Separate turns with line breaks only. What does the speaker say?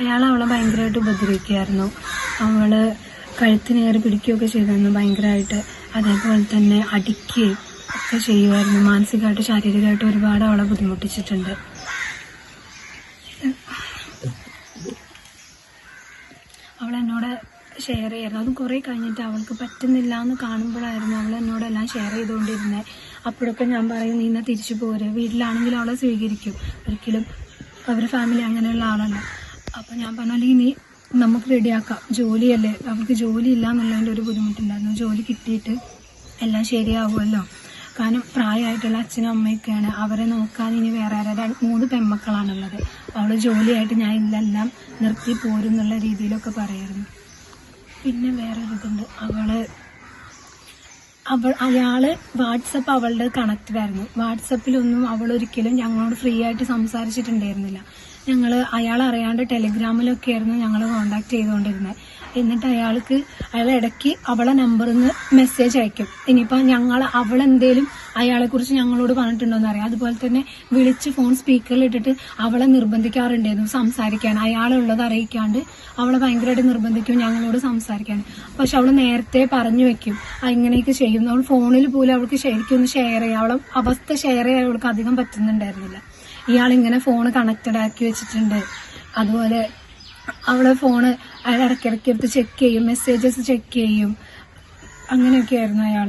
അയാൾ അവളെ ഭയങ്കരമായിട്ട് ഉപദ്രവിക്കുമായിരുന്നു അവൾ കഴുത്തിനേറി പിടിക്കുകയൊക്കെ ചെയ്തിരുന്നു ഭയങ്കരമായിട്ട് അതേപോലെ തന്നെ അടിക്കുകയും ഒക്കെ ചെയ്യുമായിരുന്നു. മാനസികമായിട്ട് ശാരീരികമായിട്ട് ഒരുപാട് അവളെ ബുദ്ധിമുട്ടിച്ചിട്ടുണ്ട്. അവൾ എന്നോട് ഷെയർ ചെയ്യായിരുന്നു. അതും കുറേ കഴിഞ്ഞിട്ട് അവൾക്ക് പറ്റുന്നില്ല എന്ന് കാണുമ്പോഴായിരുന്നു അവൾ എന്നോട് എല്ലാം ഷെയർ ചെയ്തുകൊണ്ടിരുന്നത് അപ്പോഴൊക്കെ ഞാൻ പറയും നീ തിരിച്ചു പോരെ. വീട്ടിലാണെങ്കിൽ അവളെ സ്വീകരിക്കും. ഒരിക്കലും അവരുടെ ഫാമിലി അങ്ങനെയുള്ള ആളല്ല. അപ്പം ഞാൻ പറഞ്ഞു അല്ലെങ്കിൽ ഇനി നമുക്ക് റെഡിയാക്കാം. ജോലിയല്ലേ? അവർക്ക് ജോലി ഇല്ല എന്നുള്ളതിന്റെ ഒരു ബുദ്ധിമുട്ടുണ്ടായിരുന്നു. ജോലി കിട്ടിയിട്ട് എല്ലാം ശരിയാവുമല്ലോ? കാരണം പ്രായമായിട്ടുള്ള അച്ഛനും അമ്മയൊക്കെയാണ്. അവരെ നോക്കാൻ ഇനി വേറെ ആരാ? മൂന്ന് പെമ്മക്കളാണുള്ളത് അവൾ ജോലിയായിട്ട് ഞാൻ ഇതെല്ലാം നിർത്തി പോരും എന്നുള്ള രീതിയിലൊക്കെ പറയായിരുന്നു പിന്നെ വേറെ ഇതുണ്ട് അവൾ അവൾ അയാൾ വാട്സപ്പ് അവളുടെ കണക്റ്റഡ് ആയിരുന്നു വാട്സപ്പിലൊന്നും അവൾ ഒരിക്കലും ഞങ്ങളോട് ഫ്രീ ആയിട്ട് സംസാരിച്ചിട്ടുണ്ടായിരുന്നില്ല. ഞങ്ങൾ അയാൾ അറിയാണ്ട് ടെലിഗ്രാമിലൊക്കെ ആയിരുന്നു ഞങ്ങൾ കോണ്ടാക്ട് ചെയ്തുകൊണ്ടിരുന്നത് എന്നിട്ട് അയാൾക്ക് അയാൾ ഇടയ്ക്ക് അവളെ നമ്പറിൽ നിന്ന് മെസ്സേജ് അയക്കും. ഇനിയിപ്പോൾ ഞങ്ങൾ അവളെന്തേലും അയാളെക്കുറിച്ച് ഞങ്ങളോട് പറഞ്ഞിട്ടുണ്ടോന്ന് അറിയാം അതുപോലെ തന്നെ വിളിച്ച് ഫോൺ സ്പീക്കറിൽ ഇട്ടിട്ട് അവളെ നിർബന്ധിക്കാറുണ്ടായിരുന്നു സംസാരിക്കാൻ. അയാളുള്ളത് അറിയിക്കാണ്ട് അവളെ ഭയങ്കരമായിട്ട് നിർബന്ധിക്കും ഞങ്ങളോട് സംസാരിക്കാൻ. പക്ഷെ അവൾ നേരത്തെ പറഞ്ഞു വെക്കും. ഇങ്ങനെയൊക്കെ ചെയ്യും അവൾ ഫോണിൽ പോലും അവൾക്ക് ശരിക്കും ഒന്ന് ഷെയർ ചെയ്യാം. അവളെ അവസ്ഥ ഷെയർ ചെയ്യാൻ അവൾക്ക് അധികം പറ്റുന്നുണ്ടായിരുന്നില്ല. ഇയാളിങ്ങനെ ഇങ്ങനെ ഫോൺ കണക്റ്റഡ് ആക്കി വെച്ചിട്ടുണ്ട്. അതുപോലെ അവളെ ഫോണ് അയാൾ ഇടയ്ക്കിടയ്ക്ക് എടുത്ത് ചെക്ക് ചെയ്യും മെസ്സേജസ് ചെക്ക് ചെയ്യും. അങ്ങനെയൊക്കെ ആയിരുന്നു അയാൾ